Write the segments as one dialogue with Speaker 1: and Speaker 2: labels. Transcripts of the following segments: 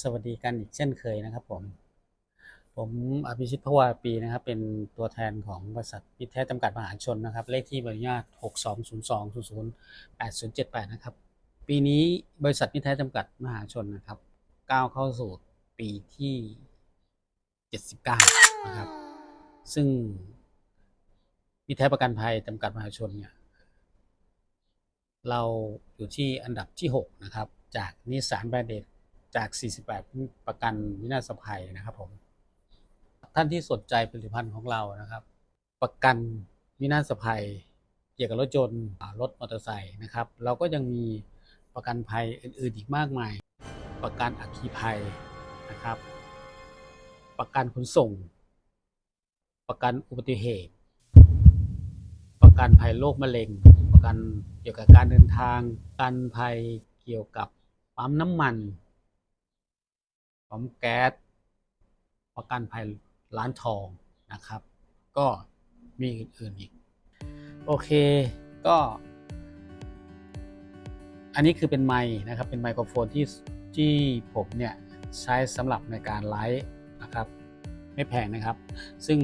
Speaker 1: สวัสดีกันอีกเช่นเคยนะครับผม ผมอภิชิตพวาปีนะครับ เป็นตัวแทนของบริษัทมิแท้จำกัดมหาชนนะครับ เลขที่ใบอนุญาต620200878 นะครับ ปีนี้บริษัทมิแท้จำกัดมหาชนนะครับก้าวเข้าสู่ปีที่ 79 นะครับ ซึ่งมิแท้ประกันภัยจำกัดมหาชนเนี่ยเราอยู่ที่อันดับที่ 6 นะครับ จากนิสสันแบรนด์ จาก 48 ประกันวินาศภัยนะครับผมท่านที่สนใจผลิตภัณฑ์ของเรานะครับ ประกันวินาศภัย เกี่ยวกับรถยนต์รถมอเตอร์ไซค์นะครับ เราก็ยังมีประกันภัยอื่นๆอีกมากมาย ประกันอัคคีภัยนะครับ ประกันขนส่ง ประกันอุบัติเหตุ ประกันภัยโรคมะเร็ง ประกันเกี่ยวกับการเดินทาง ประกันภัยเกี่ยวกับปั๊มน้ำมัน ปั๊มแก๊สประกันภัยร้านทองนะครับ ก็มีอื่นๆอีก โอเคก็ อันนี้คือเป็นไมค์นะครับ เป็นไมโครโฟนที่ที่ผมเนี่ยใช้สำหรับในการไลฟ์นะครับ ไม่แพงนะครับ ซึ่ง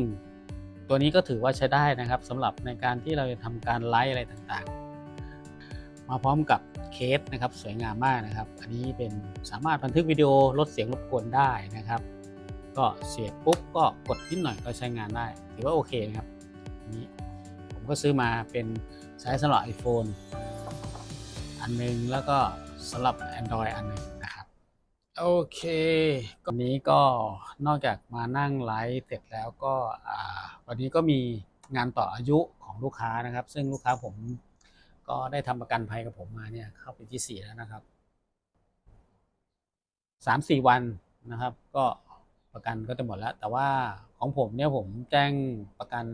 Speaker 1: ตัวนี้ก็ถือว่าใช้ได้นะครับสำหรับในการที่เราจะทำการไลฟ์อะไรต่างๆ มาพร้อมกับเคสนะครับสวยงามมากนะครับ อันนี้เป็นสามารถบันทึกวิดีโอลดเสียงรบกวนได้นะครับ ก็เสียบปุ๊บก็กดนิดหน่อยก็ใช้งานได้ ถือว่าโอเคนะครับอันนี้ผมก็ซื้อมาเป็นใช้สำหรับ iPhone อันหนึงแล้วก็สำหรับ Android อันหนึงนะครับโอเควันนี้ก็นอกจากมานั่งไลฟ์เสร็จแล้วก็วันนี้ก็มีงานต่ออายุของลูกค้านะครับ ซึ่งลูกค้าผม ก็ได้ทำประกันภัยกับผมมาเนี่ยเข้าปีที่สี่แล้วนะครับสามสี่วันนะครับ ก็ประกันก็จะหมดแล้ว แต่ว่าของผมเนี่ยผมแจ้งประกัน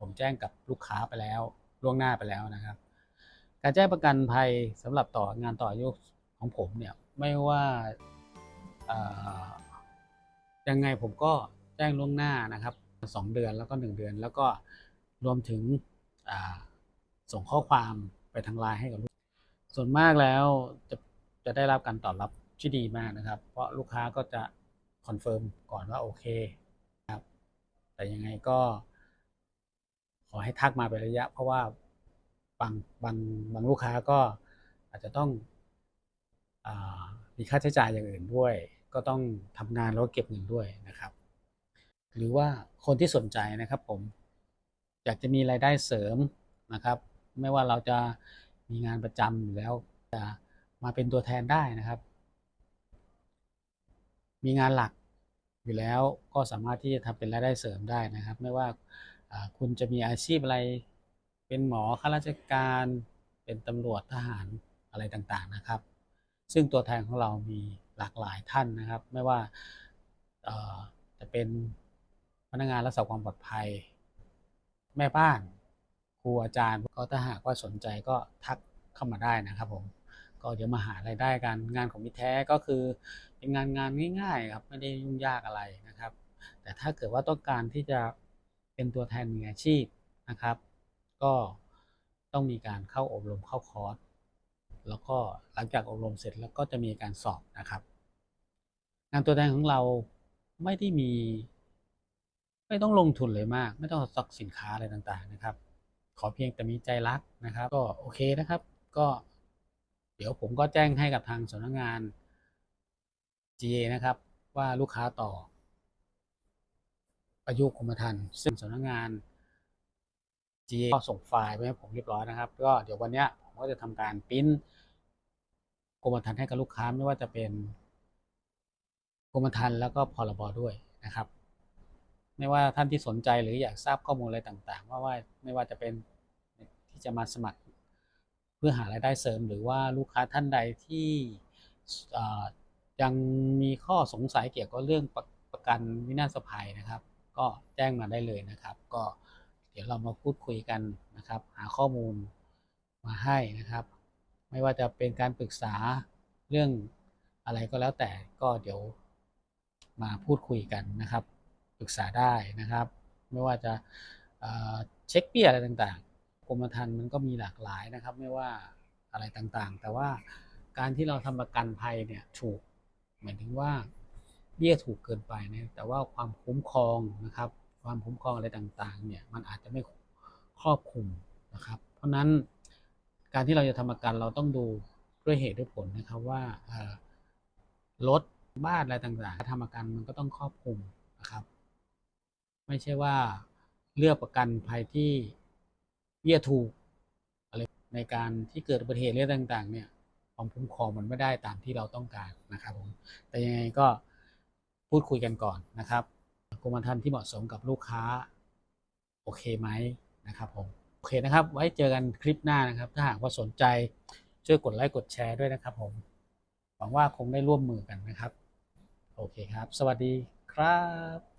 Speaker 1: ผมแจ้งกับลูกค้าไปแล้วล่วงหน้าไปแล้วนะครับ การแจ้งประกันภัยสำหรับต่องานต่ออายุของผมเนี่ยไม่ว่าเอ่อยังไงผมก็แจ้งล่วงหน้านะครับสองเดือนแล้วก็หนึ่งเดือน แล้วก็รวมถึงส่งข้อความ ทางไลน์ให้กับลูกส่วนมากแล้วจะจะได้รับการตอบรับที่ดีมากนะครับ เพราะลูกค้าก็จะคอนเฟิร์มก่อนว่าโอเคครับ แต่ยังไงก็ ขอให้ทักมาเป็นระยะ เพราะว่าบางบางบางลูกค้าก็อาจจะต้องอมีค่าใช้จ่ายอย่างอื่นด้วย ก็ต้องทำงานแล้วก็เก็บเงินด้วยนะครับ หรือว่าคนที่สนใจนะครับผมอยากจะมีรายได้เสริมนะครับ ไม่ว่าเราจะมีงานประจำอยู่แล้วจะมาเป็นตัวแทนได้นะครับ มีงานหลักอยู่แล้วก็สามารถที่จะทำเป็นรายได้เสริมได้นะครับ ไม่ว่าคุณจะมีอาชีพอะไรเป็นหมอข้าราชการเป็นตำรวจทหารอะไรต่างๆนะครับ ซึ่งตัวแทนของเรามีหลากหลายท่านนะครับ ไม่ว่าจะเป็นพนักงานรักษาความปลอดภัย แม่บ้าน รูอาจารย์ก็ถ้าหากว่าสนใจก็ทักเข้ามาได้นะครับผมก็เดี๋ยวมาหารายได้กันงานของมิแท้ก็คือเป็นงานงานง่ายๆครับไม่ได้ยุ่งยากอะไรนะครับ แต่ถ้าเกิดว่าต้องการที่จะเป็นตัวแทนมืออาชีพนะครับ ก็ต้องมีการเข้าอบรมเข้าคอร์สแล้วก็หลังจากอบรมเสร็จแล้วก็จะมีการสอบนะครับ งานตัวแทนของเราไม่ได้มี ไม่ต้องลงทุนเลยมาก ไม่ต้องสต็อกสินค้าอะไรต่างๆนะครับ ขอเพียงแต่มีใจรักนะครับ ก็โอเคนะครับ ก็ เดี๋ยวผมก็แจ้งให้กับทางสำนักงาน GA นะครับ ว่าลูกค้าต่ออายุกรมธรรม์ซึ่งสำนักงาน GA ก็ส่งไฟล์ไปให้ผมเรียบร้อยนะครับ ก็เดี๋ยววันนี้ผมก็จะทำการปริ้นกรมธรรม์ให้กับลูกค้าไม่ว่าจะเป็นกรมธรรม์แล้วก็พรบด้วยนะครับ ไม่ว่าท่านที่สนใจหรืออยากทราบข้อมูลอะไรต่างๆ ว่าว่าไม่ว่าจะเป็นที่จะมาสมัคร เพื่อหารายได้เสริม หรือว่าลูกค้าท่านใดที่ยังมีข้อสงสัยเกี่ยวกับเรื่องประประกันวินาศภัยนะครับ ก็แจ้งมาได้เลยนะครับ ก็เดี๋ยวเรามาพูดคุยกันนะครับ หาข้อมูลมาให้นะครับ ไม่ว่าจะเป็นการปรึกษาเรื่องอะไรก็แล้วแต่ก็เดี๋ยวมาพูดคุยกันนะครับ ปรึกษาได้นะครับ ไม่ว่าจะเเช็คเบี้ยอะไรต่างๆกรมธรรม์มันก็มีหลากหลายนะครับ ไม่ว่าอะไรต่างๆ แต่ว่าการที่เราทำประกันภัยเนี่ยถูกหมายถึงว่าเบี้ยถูกเกินไปนะแต่ว่าความคุ้มครองนะครับ ความคุ้มครองอะไรต่างๆเนี่ยมันอาจจะไม่ครอบคลุมนะครับ เพราะฉะนั้นการที่เราจะทำประกันเราต้องดูด้วยเหตุด้วยผลนะครับว่ารถบ้านอะไรต่างๆทำประกันมันก็ต้องครอบคลุมนะครับ ไม่ใช่ว่าเลือกประกันภัยที่เบี้ยถูกอะไรในการที่เกิดอุบัติเหตุเรื่องต่าง ๆ เนี่ยความคุ้มครองมันไม่ได้ตามที่เราต้องการนะครับผมแต่ยังไงก็พูดคุยกันก่อนนะครับกรมธรรม์ที่เหมาะสมกับลูกค้า โอเคไหมนะครับผมโอเคนะครับ ไว้เจอกันคลิปหน้านะครับ ถ้าหากว่าสนใจช่วยกดไลค์กดแชร์ด้วยนะครับผมหวังว่าคงได้ร่วมมือกันนะครับ โอเคครับ สวัสดีครับ